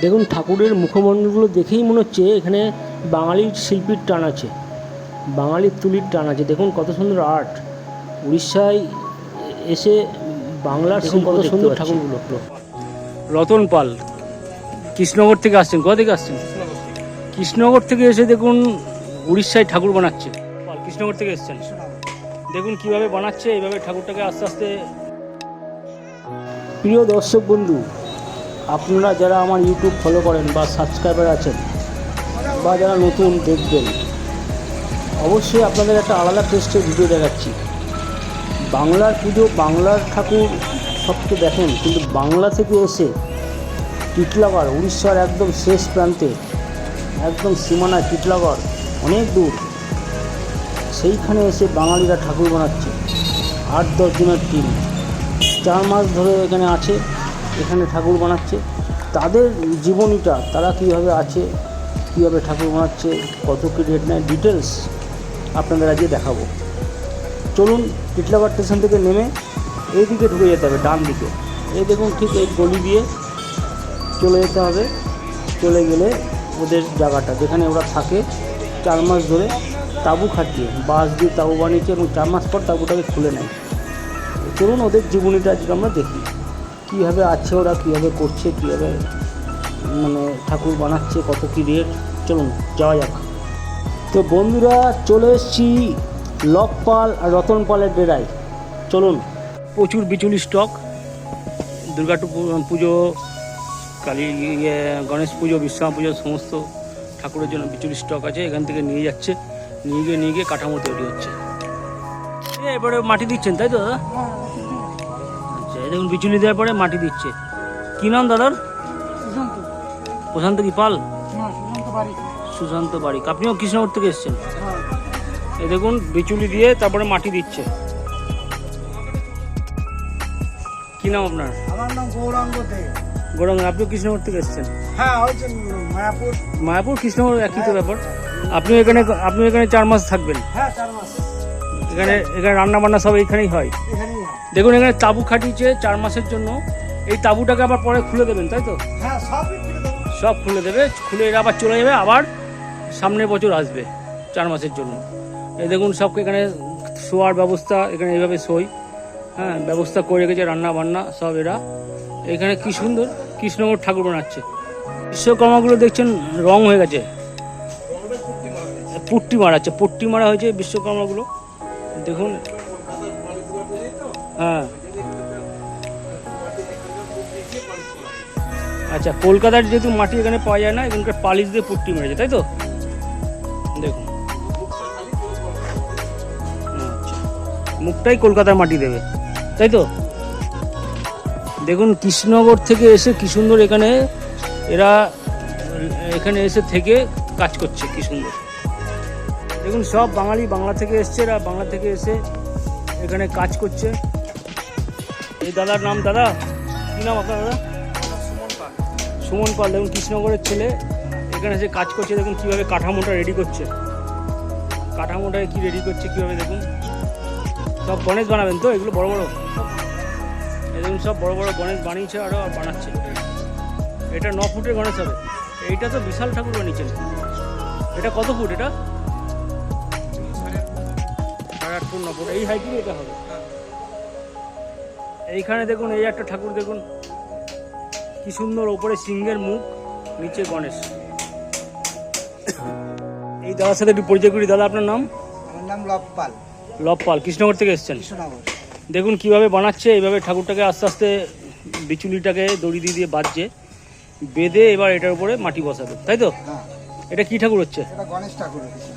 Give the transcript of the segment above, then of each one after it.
দেখুন ঠাকুরের মুখমণ্ডলগুলো দেখেই মনে হচ্ছে এখানে বাঙালির শিল্পীর টান আছে বাঙালির তুলির টান আছে। দেখুন কত সুন্দর আর্ট উড়িষ্যায় এসে বাংলার কত সুন্দর ঠাকুরগুলো। রতন পাল কৃষ্ণনগর থেকে আসছেন কোথা থেকে আসছেন? কৃষ্ণনগর থেকে এসে দেখুন উড়িষ্যায় ঠাকুর বানাচ্ছে। কৃষ্ণনগর থেকে এসছেন। দেখুন কীভাবে বানাচ্ছে এইভাবে ঠাকুরটাকে আস্তে আস্তে প্রিয় দর্শক বন্ধু আপনারা যারা আমার ইউটিউব ফলো করেন বা সাবস্ক্রাইবার আছেন বা যারা নতুন দেখবেন, অবশ্যই আপনাদের একটা আলাদা টেস্টের ভিডিও দেখাচ্ছি। বাংলার পুজো, বাংলার ঠাকুর সব তো দেখেন, কিন্তু বাংলা থেকে এসে টিটলাগড়, উড়িষ্যার একদম শেষ প্রান্তে, একদম সীমানায় টিটলাগড়, অনেক দূর, সেইখানে এসে বাঙালিরা ঠাকুর বানাচ্ছে। আট, দশ জনের টিম চার মাস ধরে এখানে আছে। এখানে ঠাকুর বানাচ্ছে। তাদের জীবনীটা, তারা কীভাবে আছে, কীভাবে ঠাকুর বানাচ্ছে, কত কী রেট নেয় ডিটেলস আপনাদের আজকে দেখাবো। চলুন টিটলাগড় স্টেশন থেকে নেমে এই দিকে ঢুকে যেতে হবে, ডান দিকে। এই দেখুন ঠিক এই গলি দিয়ে চলে যেতে হবে। চলে গেলে ওদের জায়গাটা, যেখানে ওরা থাকে চার মাস ধরে তাঁবু খাটিয়ে, বাঁশ দিয়ে তাঁবু বানিয়েছে এবং চার মাস পর তাঁবুটাকে খুলে নেয়। চলুন ওদের জীবনীটা আজকে আমরা দেখি। কীভাবে আছে ওরা কীভাবে করছে কীভাবে মানে ঠাকুর বানাচ্ছে কত কী রেট চলুন যাওয়া যাক। তো বন্ধুরা চলে এসেছি লকপাল আর রতন পালের ডেরায়। চলুন। প্রচুর বিচুলি স্টক। দুর্গা টু- পুজো কালী ইয়ে, গণেশ পুজো বিশ্বকর্মা পুজো সমস্ত ঠাকুরের জন্য বিচুলি স্টক আছে। এখান থেকে নিয়ে যাচ্ছে। নিয়ে গিয়ে নিয়ে গিয়ে কাঠামো তৈরি হচ্ছে। এবারে মাটি দিচ্ছেন তাই তো দাদা? এই দেখুন বিচুলি দেওয়ার পরে মাটি দিচ্ছে। কি নাম দাদার? প্রশান্ত কি পাল? সুশান্ত বাড়ি আপনিও কৃষ্ণনগর থেকে এসেছেন? হ্যাঁ। এই দেখুন বিচুলি দিয়ে তারপরে মাটি দিচ্ছে। কি নাম আপনার? আমার নাম গৌরাঙ্গ দে। গৌরঙ্গ আপনিও কৃষ্ণনগর থেকে এসেছেন? হ্যাঁ মায়াপুর। মায়াপুর কৃষ্ণনগর একই তো ব্যাপার। আপনি এখানে আপনি এখানে চার মাস থাকবেন। হ্যাঁ চার মাস। এখানে এখানে রান্না বান্না সব এইখানেই হয়। এখানেই হয়। দেখুন এখানে তাঁবু খাটিয়েছে চার মাসের জন্য। এই তাঁবুটাকে আবার পরে খুলে দেবেন তাই তো? হ্যাঁ সব খুলে দেবে খুলে এরা আবার চলে যাবে আবার সামনের বছর আসবে চার মাসের জন্য। এই দেখুন সবকে এখানে শোয়ার ব্যবস্থা এখানে এইভাবে শোয়। হ্যাঁ ব্যবস্থা করে রেখেছে রান্না বান্না সব এরা। এখানে কি সুন্দর কৃষ্ণনগর ঠাকুর বানাচ্ছে। বিশ্বকর্মাগুলো দেখছেন রং হয়ে গেছে। পুট্টি মারাচ্ছে পুট্টি মারা হয়েছে বিশ্বকর্মাগুলো। দেখুন। হ্যাঁ। আচ্ছা কলকাতার যেহেতু মাটি এখানে পাওয়া যায় না, এখানকার পালিশ দিয়ে পুট্টি মেরেছে, তাই তো? দেখুন। আচ্ছা মুখটাই কলকাতার মাটি দেবে, তাই তো? দেখুন, কৃষ্ণনগর থেকে এসে কি সুন্দর এখানে, এরা এখানে এসে থেকে কাজ করছে, কি সুন্দর। দেখুন, সব বাঙালি বাংলা থেকে এসছে এরা, বাংলা থেকে এসে এখানে কাজ করছে। এই দাদার নাম দাদা? কি নাম আপনার দাদা? সুমন পাল। দেখুন, কৃষ্ণনগরের ছেলে। এখানে এসে কাজ করছে, দেখুন কীভাবে কাঠামোটা রেডি করছে। কাঠামোটা কি রেডি করছে, কীভাবে দেখুন। সব গণেশ বানাবেন তো? এগুলো বড় বড়। দেখুন, সব বড় বড় গণেশ বানিয়েছে আরও আর বানাচ্ছে। এটা ন ফুটের গণেশ হবে। এইটা তো বিশাল ঠাকুর বানিয়েছেন। এটা কত ফুট এটা? ন ফুট এই হাইটেই এটা হবে। এইখানে দেখুন এই একটা ঠাকুর দেখুন। কি সুন্দর ওপরে সিংহের মুখ নিচে গণেশ। এই দাদার সাথে একটু পরিচয় করি দাদা আপনার নাম? আমার নাম লবপাল। লবপাল কৃষ্ণনগর থেকে এসেছেন? কৃষ্ণনগর। দেখুন কীভাবে বানাচ্ছে এইভাবে ঠাকুরটাকে আস্তে আস্তে বিচুলিটাকে দড়ি দিয়ে দিয়ে বাঁধছে। বেঁধে এবার এটার উপরে মাটি বসাবে। তাই তো? হ্যাঁ। এটা কি ঠাকুর হচ্ছে? এটা গণেশ ঠাকুর হয়েছে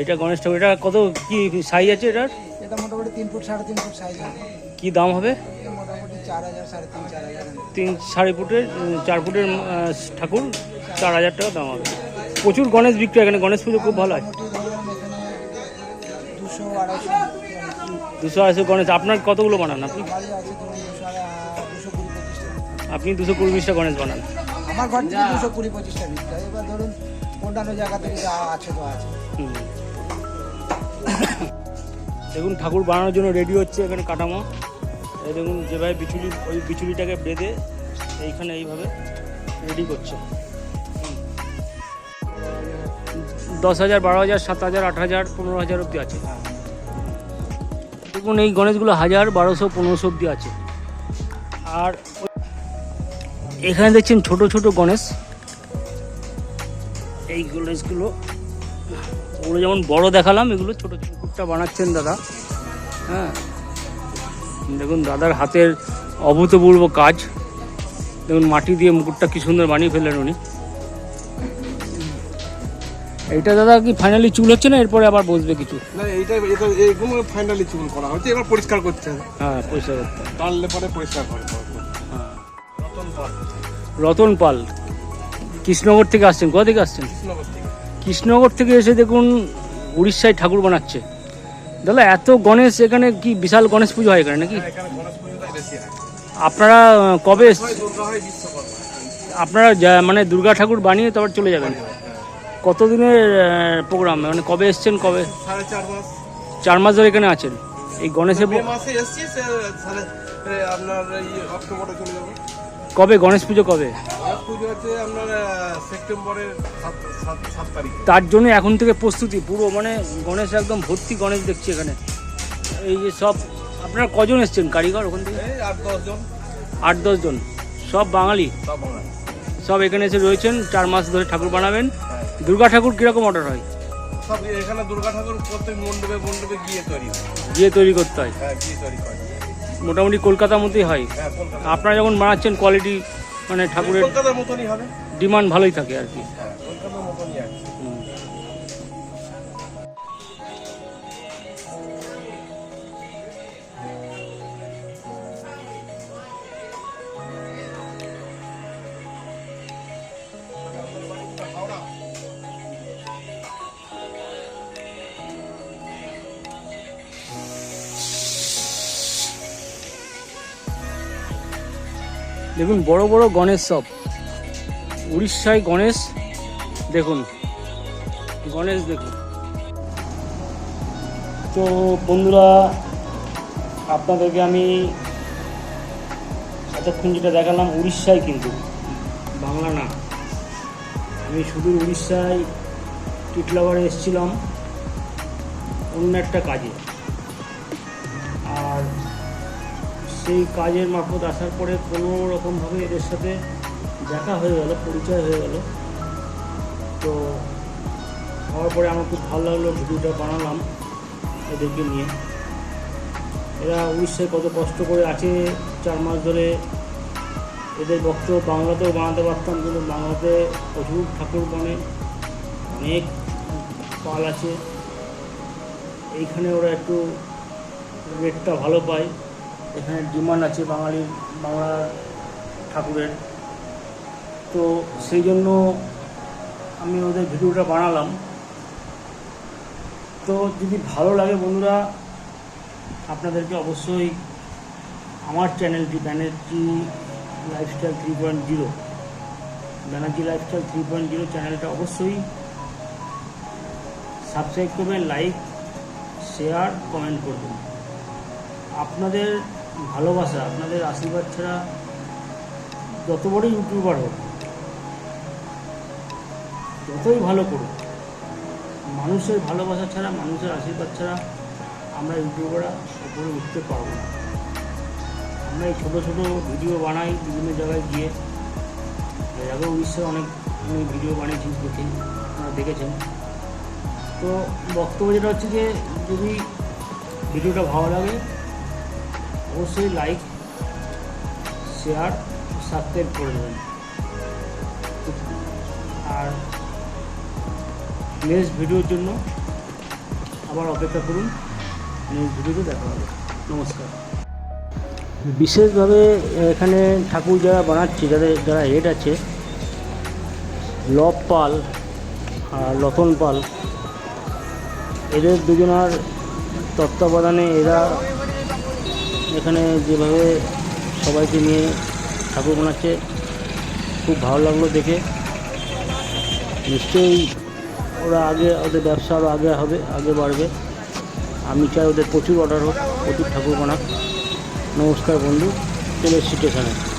এটা গণেশ ঠাকুর এটা কত কি সাইজ আছে এটার? এটা মোটামুটি তিন ফুট সাড়ে তিন ফুট সাইজ হবে। কি দাম হবে? মোটামুটি চার হাজার সাড়ে তিন চার হাজার। তিন সাড়ে ফুটের চার ফুটের ঠাকুর চার হাজার টাকা দাম হবে। প্রচুর গণেশ বিক্রি এখানে গণেশ পুজো খুব ভালো হয়। দুশো আড়াইশো গণেশ আপনার কতগুলো বানান আপনি? আপনি দুশো কুড়ি বিশটা গণেশ বানান। আমার ঘর থেকে দুশো কুড়ি পঁচিশটা হয়। এবার ধরুন অন্যান্য জায়গা থেকে যা আছে তো আছে। দেখুন, ঠাকুর বানানোর জন্য রেডি হচ্ছে এখানে কাঠামো। দেখুন, যেভাবে বিচুলি, ওই বিচুলিটাকে বেঁধে এইখানে এইভাবে রেডি করছে। দশ হাজার, বারো হাজার, সাত হাজার, আট হাজার, পনেরো হাজার অবধি আছে। দেখুন, এই গণেশগুলো হাজার, বারোশো, পনেরোশো অব্দি আছে। আর এখানে দেখছেন ছোট ছোট গণেশ। এই গণেশগুলো ওগুলো যেমন বড় দেখালাম এগুলো ছোট পুকুরটা বানাচ্ছেন দাদা। হ্যাঁ। দেখুন দাদার হাতের অভূতপূর্ব কাজ। দেখুন মাটি দিয়ে মুকুটটা কি সুন্দর বানিয়ে ফেললেন উনি। এইটা দাদা কি ফাইনালি চুল হচ্ছে না? এরপরে আবার বসবে কিছু? না এইটা এটা এরকম ফাইনালি চুল করা হচ্ছে এবার পরিষ্কার করছে হ্যাঁ পয়সা করতে। টানলে পরে পরিষ্কার করে হ্যাঁ। রতন পাল। রতন পাল। কৃষ্ণনগর থেকে আসছেন। কোথা থেকে আসছেন? কৃষ্ণনগর থেকে। কৃষ্ণনগর থেকে এসে দেখুন উড়িষ্যায় ঠাকুর বানাচ্ছে। দাদা এত গণেশ এখানে কি বিশাল গণেশ পুজো হয় এখানে নাকি? হ্যাঁ, আপনারা কবে আপনারা মানে দুর্গা ঠাকুর বানিয়ে তারপর চলে যাবেন। হ্যাঁ, কতদিনের প্রোগ্রাম মানে কবে এসছেন কবে? চার মাস। ধরে এখানে আছেন। এই গণেশের আপনার অক্টোবরে চলে যাব। কবে? গণেশ পুজো কবে? তার জন্য এখন থেকে প্রস্তুতি পুরো মানে গণেশ একদম ভর্তি গণেশ দেখছি এখানে। এই যে সব আপনারা কজন এসছেন? কারিগর ওখান থেকে? আট দশজন সব বাঙালি? সব সব এখানে এসে রয়েছেন চার মাস ধরে ঠাকুর বানাবেন। হ্যাঁ। দুর্গা ঠাকুর কীরকম অর্ডার হয়? সব এখানে দুর্গা ঠাকুর প্রত্যেক মণ্ডপে মণ্ডপে গিয়ে তৈরি গিয়ে তৈরি করতে হয়। হ্যাঁ গিয়ে তৈরি করে মোটামুটি কলকাতার মধ্যেই হয়। হ্যাঁ কলকাতা। আপনারা যখন বানাচ্ছেন কোয়ালিটি মানে ঠাকুরের কলকাতার মতনই হবে। ডিমান্ড ভালোই থাকে আর কি। হ্যাঁ। দেখুন, বড় বড় গণেশ সব। উড়িষ্যায় গণেশ, দেখুন। গণেশ, দেখুন। তো বন্ধুরা, আপনাদেরকে আমি এতক্ষণ যেটা দেখালাম, উড়িষ্যায় কিন্তু। বাংলা না। আমি শুধু উড়িষ্যায় টিটলাবারে এসেছিলাম, অন্য একটা কাজে। সেই কাজের মারফত আসার পরে কোনো রকমভাবে এদের সাথে দেখা হয়ে গেল, পরিচয় হয়ে গেল। তো হওয়ার পরে আমার খুব ভালো লাগল, ভিডিওটা বানালাম এদেরকে নিয়ে। এরা উড়িষ্যায় কত কষ্ট করে আছে, চার মাস ধরে এদের বক্তব্য বাংলাতেও বানাতে পারতাম, কিন্তু বাংলাতে প্রচুর ঠাকুর বনে, অনেক পাল আছে। এইখানে ওরা একটু রেটটা ভালো পায়। এখানে ডিমান্ড আছে বাঙালির বাংলা ঠাকুরের। তো সেই জন্য আমি ওদের ভিডিওটা বানালাম। তো যদি ভালো লাগে বন্ধুরা, আপনাদেরকে অবশ্যই আমার চ্যানেলটি Banerjee lifestyle three point zero, Banerjee lifestyle three point zero চ্যানেলটা অবশ্যই সাবস্ক্রাইব করবেন, লাইক, শেয়ার, কমেন্ট করবেন। আপনাদের ভালোবাসা, আপনাদের আশীর্বাদ ছাড়া যত বড় ইউটিউবার হোক, যতই ভালো করুক, মানুষের ভালোবাসা ছাড়া, মানুষের আশীর্বাদ ছাড়া আমরা ইউটিউবাররা উপরে উঠতে পারব না। আমরা এই ছোটো ছোটো ভিডিও বানাই বিভিন্ন জায়গায় গিয়ে। এর আগেও অনেক আমি ভিডিও বানিয়েছি, দেখে, আপনারা দেখেছেন। তো বক্তব্য যেটা হচ্ছে যে, যদি ভিডিওটা ভালো লাগে অবশ্যই লাইক শেয়ার সাবস্ক্রাইব করে দেবেন। আর নেক্সট ভিডিওর জন্য আবার অপেক্ষা করুন। নেক্সট ভিডিওতে দেখা হবে। নমস্কার। বিশেষভাবে এখানে ঠাকুর যারা বানাচ্ছে, যাদের যারা হেড আছে, লব পাল আর রতন পাল, এদের দুজনার তত্ত্বাবধানে এরা এখানে যেভাবে সবাইকে নিয়ে ঠাকুর বানাচ্ছে, খুব ভালো লাগল দেখে। নিশ্চয়ই ওরা আগে ওদের ব্যবসা আরও আগে হবে, আগে বাড়বে। আমি চাই ওদের প্রচুর অর্ডার হোক, প্রচুর ঠাকুর বানাক। নমস্কার বন্ধু, চলে স্টেশনে।